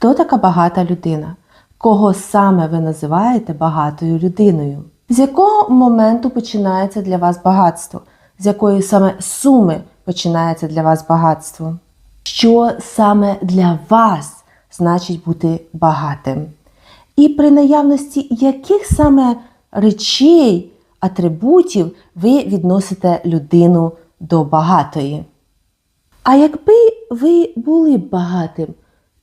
Хто така багата людина? Кого саме ви називаєте багатою людиною? З якого моменту починається для вас багатство? З якої саме суми починається для вас багатство? Що саме для вас значить бути багатим? І при наявності яких саме речей, атрибутів ви відносите людину до багатої? А якби ви були багатим,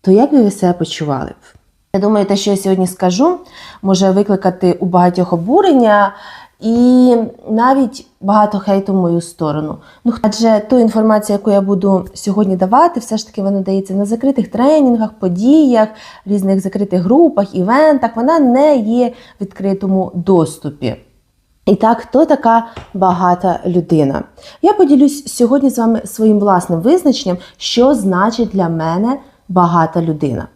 то як би ви себе почували б? Я думаю, те, що я сьогодні скажу, може викликати у багатьох обурення і навіть багато хейту в мою сторону. Ну, адже ту інформацію, яку я буду сьогодні давати, все ж таки вона дається на закритих тренінгах, подіях, різних закритих групах, івентах. Вона не є в відкритому доступі. І так, хто така багата людина? Я поділюсь сьогодні з вами своїм власним визначенням, що значить для мене багата людина.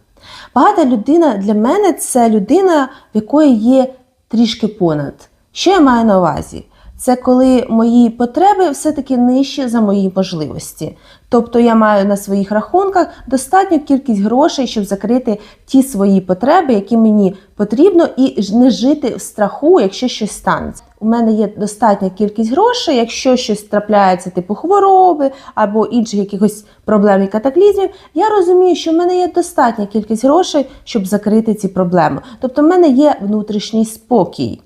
Багата людина для мене це людина, в якої є трішки понад. Що я маю на увазі? Це коли мої потреби все-таки нижчі за мої можливості. Тобто я маю на своїх рахунках достатню кількість грошей, щоб закрити ті свої потреби, які мені потрібно, і не жити в страху, якщо щось станеться. У мене є достатня кількість грошей, якщо щось трапляється, типу хвороби або інших якихось проблем і катаклізмів, я розумію, що в мене є достатня кількість грошей, щоб закрити ці проблеми. Тобто, в мене є внутрішній спокій.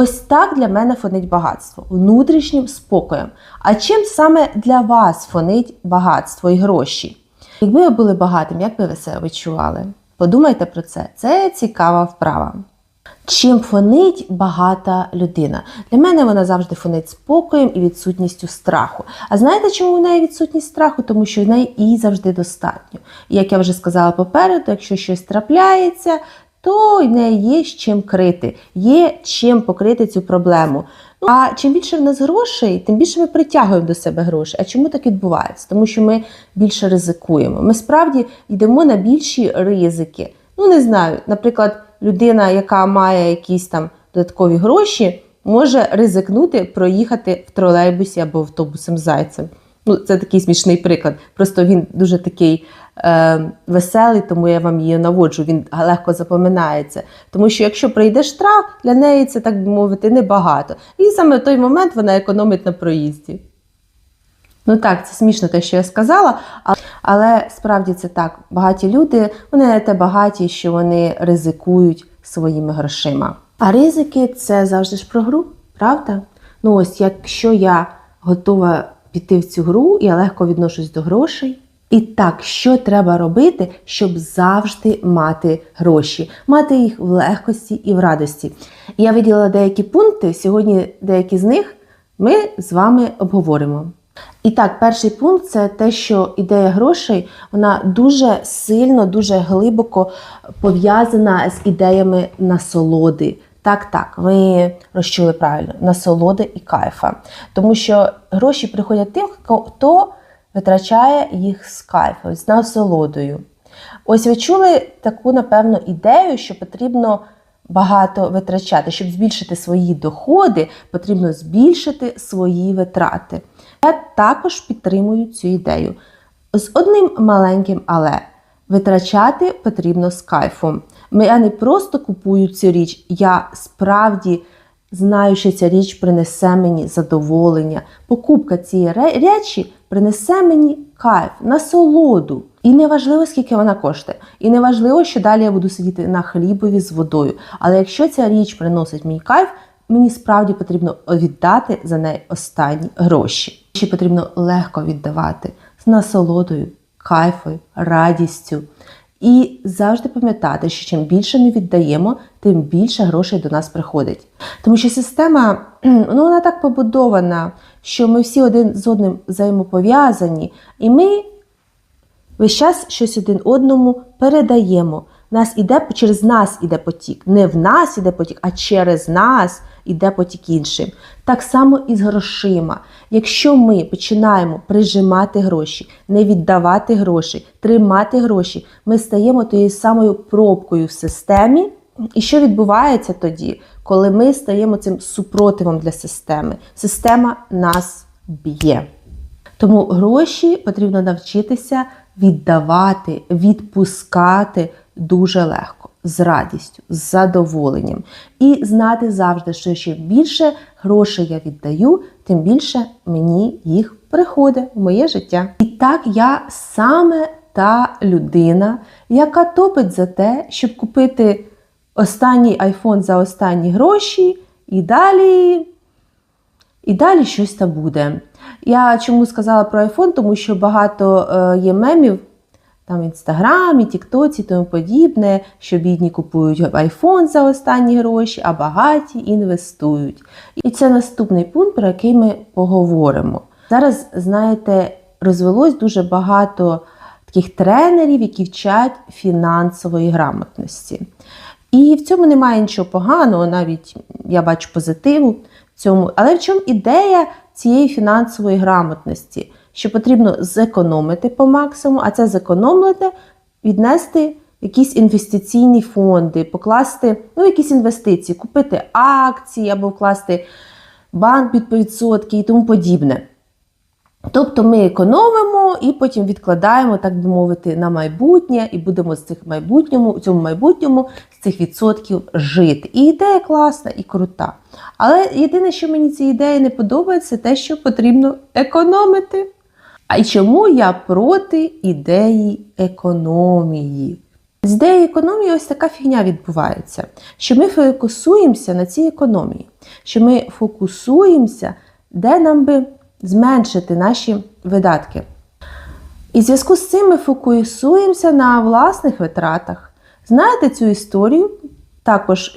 Ось так для мене фонить багатство внутрішнім спокоєм. А чим саме для вас фонить багатство і гроші? Якби ви були багатим, як би ви себе відчували? Подумайте про це. Це цікава вправа. Чим фонить багата людина? Для мене вона завжди фонить спокоєм і відсутністю страху. А знаєте, чому в неї відсутність страху? Тому що в неї і завжди достатньо. І як я вже сказала попереду, якщо щось трапляється, то в неї є з чим крити, є чим покрити цю проблему. Ну, а чим більше в нас грошей, тим більше ми притягуємо до себе гроші. А чому так відбувається? Тому що ми більше ризикуємо. Ми справді йдемо на більші ризики. Ну, не знаю, наприклад, людина, яка має якісь там додаткові гроші, може ризикнути проїхати в тролейбусі або автобусом зайцем. Ну, це такий смішний приклад. Просто він дуже такий е, веселий, тому я вам її наводжу. Він легко запоминається. Тому що якщо прийде штраф, для неї це, так би мовити, небагато. І саме в той момент вона економить на проїзді. Ну так, це смішно те, що я сказала, але справді це так. Багаті люди, вони не те багаті, що вони ризикують своїми грошима. А ризики це завжди ж про гру, правда? Ну ось, якщо я готова піти в цю гру, я легко відношусь до грошей. І так, що треба робити, щоб завжди мати гроші, мати їх в легкості і в радості. Я виділила деякі пункти. Сьогодні деякі з них ми з вами обговоримо. І так, перший пункт це те, що ідея грошей вона дуже сильно, дуже глибоко пов'язана з ідеями насолоди. Так, так, ви розчули правильно, насолоди і кайфа. Тому що гроші приходять тим, хто витрачає їх з кайфом, з насолодою. Ось ви чули таку, напевно, ідею, що потрібно багато витрачати. Щоб збільшити свої доходи, потрібно збільшити свої витрати. Я також підтримую цю ідею. З одним маленьким але витрачати потрібно з кайфом. Я не просто купую цю річ, я справді знаю, що ця річ принесе мені задоволення. Покупка цієї речі принесе мені кайф, насолоду. І не важливо, скільки вона коштує. І не важливо, що далі я буду сидіти на хлібові з водою. Але якщо ця річ приносить мені кайф, мені справді потрібно віддати за неї останні гроші. Ще потрібно легко віддавати з насолодою, кайфою, радістю. І завжди пам'ятати, що чим більше ми віддаємо, тим більше грошей до нас приходить. Тому що система ну, вона так побудована, що ми всі один з одним взаємопов'язані, і ми весь час щось один одному передаємо. Нас іде, Через нас іде потік. Не в нас іде потік, а через нас іде потік іншим. Так само і з грошима. Якщо ми починаємо прижимати гроші, не віддавати гроші, тримати гроші, ми стаємо тією самою пробкою в системі. І що відбувається тоді, коли ми стаємо цим супротивом для системи? Система нас б'є. Тому гроші потрібно навчитися віддавати, відпускати дуже легко, з радістю, з задоволенням. І знати завжди, що чим більше грошей я віддаю, тим більше мені їх приходить в моє життя. І так я саме та людина, яка топить за те, щоб купити останній айфон за останні гроші, і далі. І далі щось там буде. Я чому сказала про iPhone, тому що багато е, є мемів там в інстаграмі, Тіктоці тому подібне, що бідні купують iPhone за останні гроші, а багаті інвестують. І це наступний пункт, про який ми поговоримо. Зараз, знаєте, розвелось дуже багато таких тренерів, які вчать фінансової грамотності. І в цьому немає нічого поганого, навіть я бачу позитиву в цьому. Але в чому ідея цієї фінансової грамотності? Що потрібно зекономити по максимуму, а це зекономити, віднести якісь інвестиційні фонди, покласти ну, якісь інвестиції, купити акції або вкласти банк під відсотки і тому подібне. Тобто ми економимо і потім відкладаємо, так би мовити, на майбутнє, і будемо з цих майбутньому, у цьому майбутньому з цих відсотків жити. І ідея класна і крута. Але єдине, що мені ці ідеї не подобається, це те, що потрібно економити. А чому я проти ідеї економії? З ідеєю економії ось така фігня відбувається, що ми фокусуємося на цій економії, що ми фокусуємося, де нам би зменшити наші видатки. І в зв'язку з цим ми фокусуємося на власних витратах. Знаєте цю історію? Також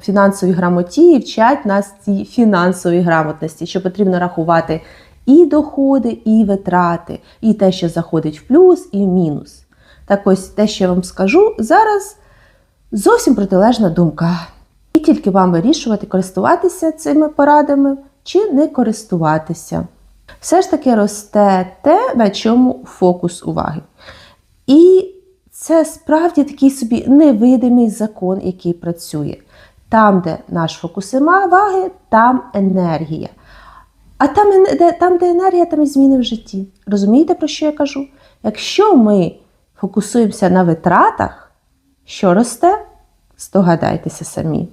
фінансові грамоті вчать нас цій фінансовій грамотності, що потрібно рахувати і доходи, і витрати, і те, що заходить в плюс, і в мінус. Так ось те, що я вам скажу, зараз зовсім протилежна думка. І тільки вам вирішувати, користуватися цими порадами чи не користуватися. Все ж таки росте те, на чому фокус уваги. І це справді такий собі невидимий закон, який працює. Там, де наш фокус уваги, там енергія. А там, де, там, де енергія, там і зміни в житті. Розумієте, про що я кажу? Якщо ми фокусуємося на витратах, що росте, здогадайтеся самі.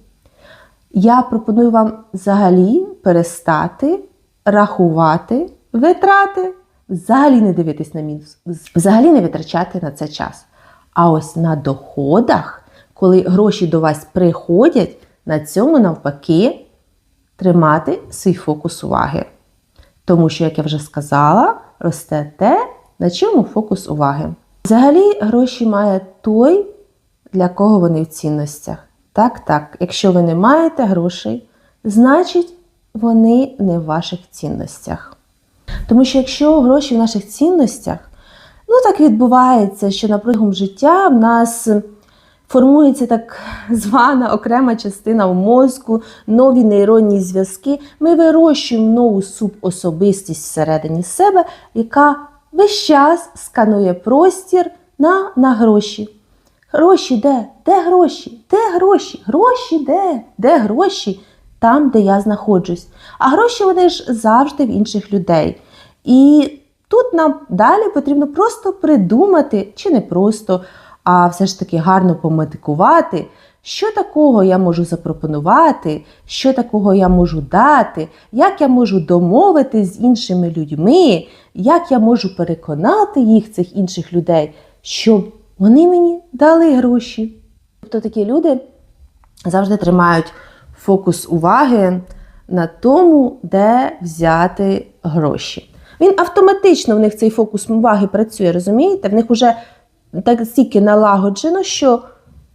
Я пропоную вам взагалі перестати рахувати витрати, взагалі не дивитись на мінус, взагалі не витрачати на це час. А ось на доходах, коли гроші до вас приходять, на цьому навпаки тримати свій фокус уваги. Тому що, як я вже сказала, росте те, на чому фокус уваги. Взагалі, гроші має той, для кого вони в цінностях. Так, так, якщо ви не маєте грошей, значить вони не в ваших цінностях. Тому що якщо гроші в наших цінностях, ну так відбувається, що на життя в нас формується так звана окрема частина в мозку, нові нейронні зв'язки. Ми вирощуємо нову субособистість всередині себе, яка весь час сканує простір на, на гроші. Гроші де? Де гроші? Де гроші? Гроші де? Де гроші? Там, де я знаходжусь. А гроші вони ж завжди в інших людей. І тут нам далі потрібно просто придумати, чи не просто, а все ж таки гарно помедикувати, що такого я можу запропонувати, що такого я можу дати, як я можу домовитись з іншими людьми, як я можу переконати їх, цих інших людей, щоб вони мені дали гроші. Тобто такі люди завжди тримають фокус уваги на тому, де взяти гроші. Він автоматично в них цей фокус уваги працює, розумієте? В них вже так стільки налагоджено, що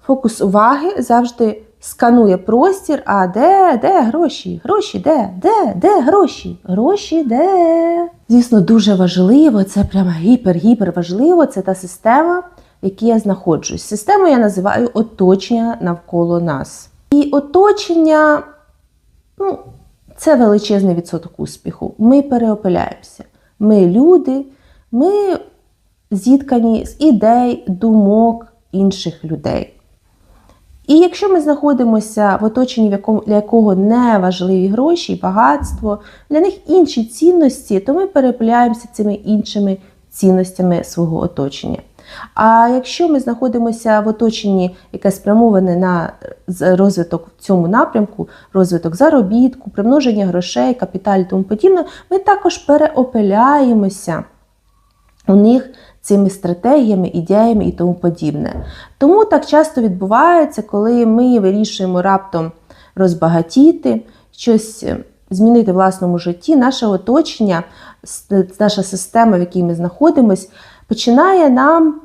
фокус уваги завжди сканує простір, а де, де гроші? Гроші де? Де? Де гроші? Гроші де? Звісно, дуже важливо, це прямо гіпер-гіпер важливо. Це та система, в якій я знаходжусь. Систему я називаю оточення навколо нас. І оточення, ну, це величезний відсоток успіху. Ми переопиляємося. Ми люди, ми зіткані з ідей, думок інших людей. І якщо ми знаходимося в оточенні, в якому, для якого не важливі гроші, багатство, для них інші цінності, то ми перепиляємося цими іншими цінностями свого оточення. А якщо ми знаходимося в оточенні, яке спрямоване на розвиток в цьому напрямку, розвиток заробітку, примноження грошей, капіталь і тому подібне, ми також переопиляємося у них цими стратегіями, ідеями і тому подібне. Тому так часто відбувається, коли ми вирішуємо раптом розбагатіти, щось е, змінити в власному житті, наше оточення, наша система, в якій ми знаходимося, починає нам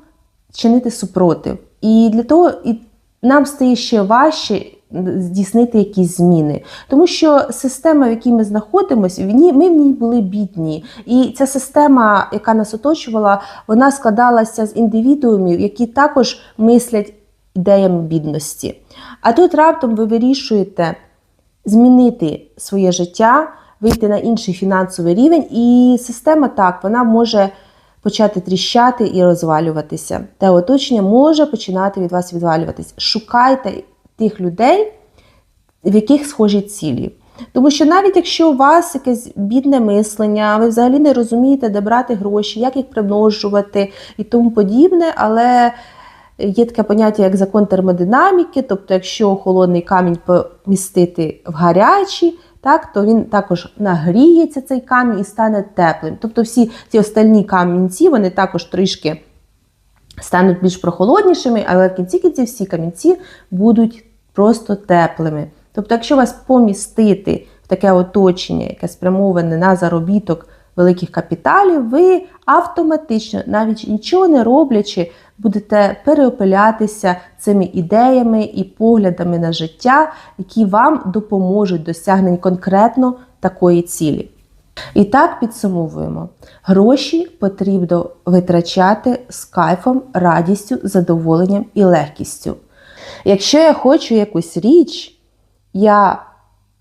чинити супротив. І для того і нам стає ще важче здійснити якісь зміни. Тому що система, в якій ми знаходимося, ми в ній були бідні. І ця система, яка нас оточувала, вона складалася з індивідуумів, які також мислять ідеями бідності. А тут раптом ви вирішуєте змінити своє життя, вийти на інший фінансовий рівень, і система так, вона може почати тріщати і розвалюватися. Те оточення може починати від вас відвалюватись. Шукайте тих людей, в яких схожі цілі. Тому що навіть якщо у вас якесь бідне мислення, ви взагалі не розумієте, де брати гроші, як їх примножувати і тому подібне, але є таке поняття, як закон термодинаміки, тобто, якщо холодний камінь помістити в гарячий, так, то він також нагріється цей камінь і стане теплим. Тобто всі ці остальні камінці, вони також трішки стануть більш прохолоднішими, але в кінці кінці всі камінці будуть просто теплими. Тобто, якщо вас помістити в таке оточення, яке спрямоване на заробіток великих капіталів, ви автоматично, навіть нічого не роблячи, будете переопилятися цими ідеями і поглядами на життя, які вам допоможуть досягненню конкретно такої цілі. І так підсумовуємо: гроші потрібно витрачати з кайфом, радістю, задоволенням і легкістю. Якщо я хочу якусь річ, я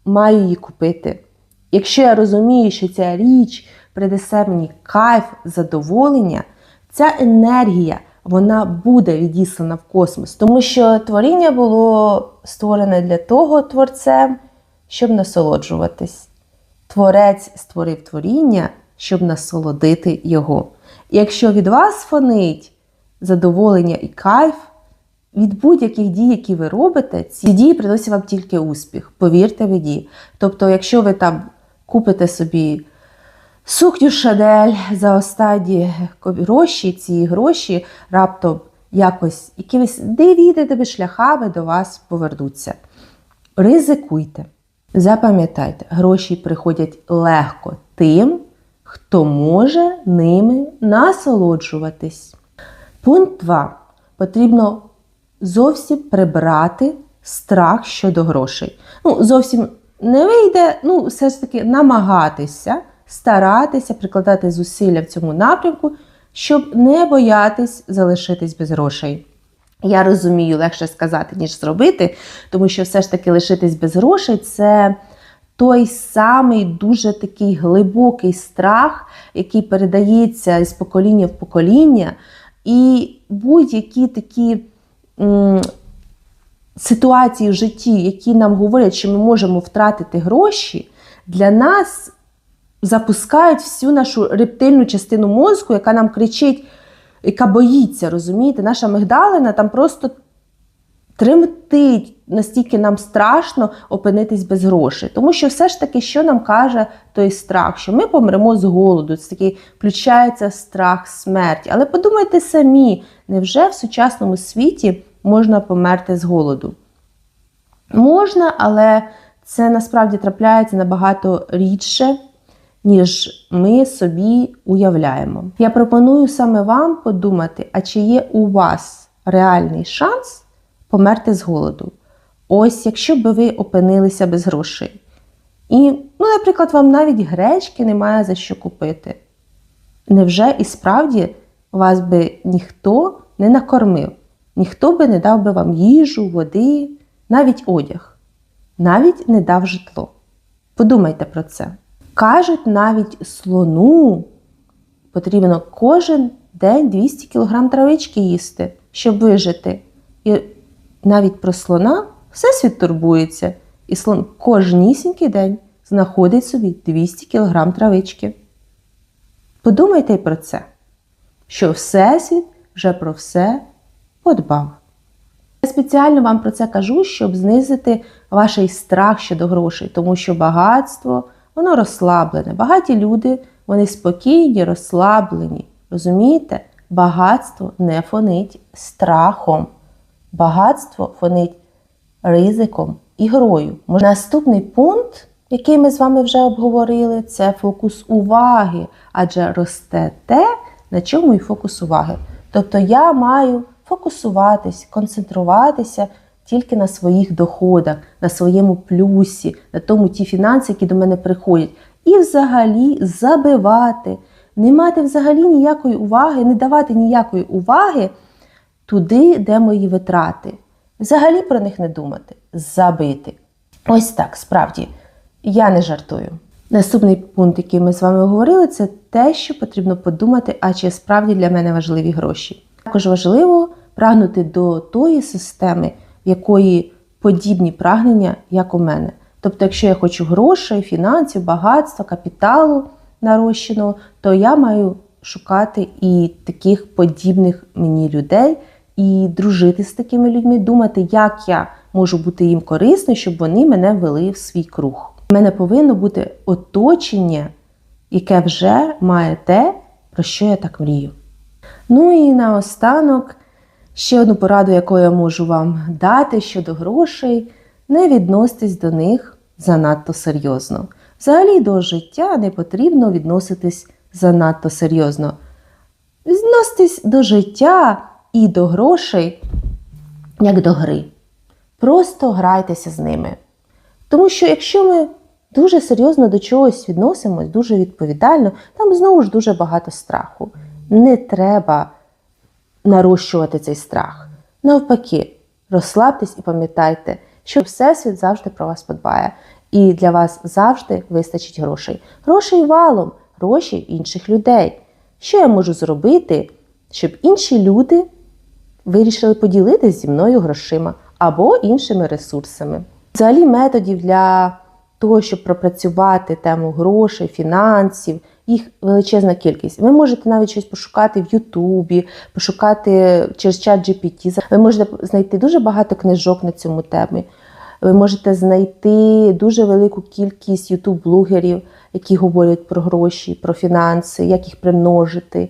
маю її купити. Якщо я розумію, що ця річ принесе мені кайф, задоволення, ця енергія вона буде відіслана в космос, тому що творіння було створене для того творцем, щоб насолоджуватись. Творець створив творіння, щоб насолодити його. І якщо від вас фонить задоволення і кайф, від будь-яких дій, які ви робите, ці дії приносять вам тільки успіх. Повірте мені. Тобто, якщо ви там купите собі сукню Шадель за останні гроші, ці гроші раптом якось якимись невідданими шляхами до вас повернуться. Ризикуйте. Запам'ятайте, гроші приходять легко тим, хто може ними насолоджуватись. Пункт 2. Потрібно зовсім прибрати страх щодо грошей. Ну, зовсім не вийде, ну, все ж таки намагатися, старатися, прикладати зусилля в цьому напрямку, щоб не боятись залишитись без грошей. Я розумію, легше сказати, ніж зробити, тому що все ж таки лишитись без грошей це той самий дуже такий глибокий страх, який передається з покоління в покоління. І будь-які такі ситуації в житті, які нам говорять, що ми можемо втратити гроші, для нас запускають всю нашу рептильну частину мозку, яка нам кричить, яка боїться, розумієте? Наша мигдалина там просто тремтить, настільки нам страшно опинитись без грошей. Тому що все ж таки, що нам каже той страх, що ми помремо з голоду, це такий включається страх смерті. Але подумайте самі, невже в сучасному світі можна померти з голоду? Можна, але це насправді трапляється набагато рідше, ніж ми собі уявляємо. Я пропоную саме вам подумати, а чи є у вас реальний шанс померти з голоду? Ось якщо би ви опинилися без грошей. І, ну, наприклад, вам навіть гречки немає за що купити. Невже і справді вас би ніхто не накормив, ніхто би не дав би вам їжу, води, навіть одяг, навіть не дав житло. Подумайте про це. Кажуть, навіть слону потрібно кожен день 200 кг травички їсти, щоб вижити. І навіть про слона всесвіт турбується, і слон кожнісінький день знаходить собі 200 кг травички. Подумайте й про це. що Всесвіт вже про все подбав. Я спеціально вам про це кажу, щоб знизити ваш страх щодо грошей, тому що багатство воно розслаблене. Багаті люди вони спокійні, розслаблені. Розумієте? Багатство не фонить страхом. Багатство фонить ризиком і грою. Наступний пункт, який ми з вами вже обговорили, це фокус уваги, адже росте те, на чому і фокус уваги. Тобто я маю фокусуватись, концентруватися тільки на своїх доходах, на своєму плюсі, на тому ті фінанси, які до мене приходять. І взагалі забивати, не мати взагалі ніякої уваги, не давати ніякої уваги туди, де мої витрати. Взагалі про них не думати, забити. Ось так, справді, я не жартую. Наступний пункт, який ми з вами говорили, це те, що потрібно подумати, а чи справді для мене важливі гроші. Також важливо прагнути до тої системи, в якої подібні прагнення, як у мене. Тобто, якщо я хочу грошей, фінансів, багатства, капіталу нарощеного, то я маю шукати і таких подібних мені людей, і дружити з такими людьми, думати, як я можу бути їм корисною, щоб вони мене ввели в свій круг. У мене повинно бути оточення, яке вже має те, про що я так мрію. Ну і наостанок ще одну пораду, яку я можу вам дати щодо грошей, не відноситесь до них занадто серйозно. Взагалі до життя не потрібно відноситись занадто серйозно. Відноситесь до життя і до грошей, як до гри. Просто грайтеся з ними. Тому що якщо ми дуже серйозно до чогось відносимось, дуже відповідально, там знову ж дуже багато страху. Не треба нарощувати цей страх. Навпаки, розслабтесь і пам'ятайте, що Всесвіт завжди про вас подбає. І для вас завжди вистачить грошей. Грошей валом, гроші інших людей. Що я можу зробити, щоб інші люди вирішили поділитися зі мною грошима або іншими ресурсами? Взагалі, методів для того, щоб пропрацювати тему грошей, фінансів, їх величезна кількість. Ви можете навіть щось пошукати в Ютубі, пошукати через чат GPT. Ви можете знайти дуже багато книжок на цьому темі. Ви можете знайти дуже велику кількість ютуб-блогерів, які говорять про гроші, про фінанси, як їх примножити.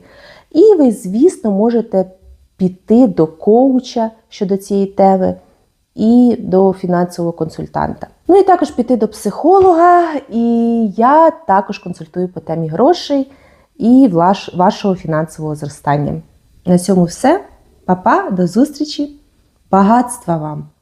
І ви, звісно, можете піти до коуча щодо цієї теми і до фінансового консультанта. Ну і також піти до психолога, і я також консультую по темі грошей і вашого фінансового зростання. На цьому все. Па-па, до зустрічі! Багатства вам!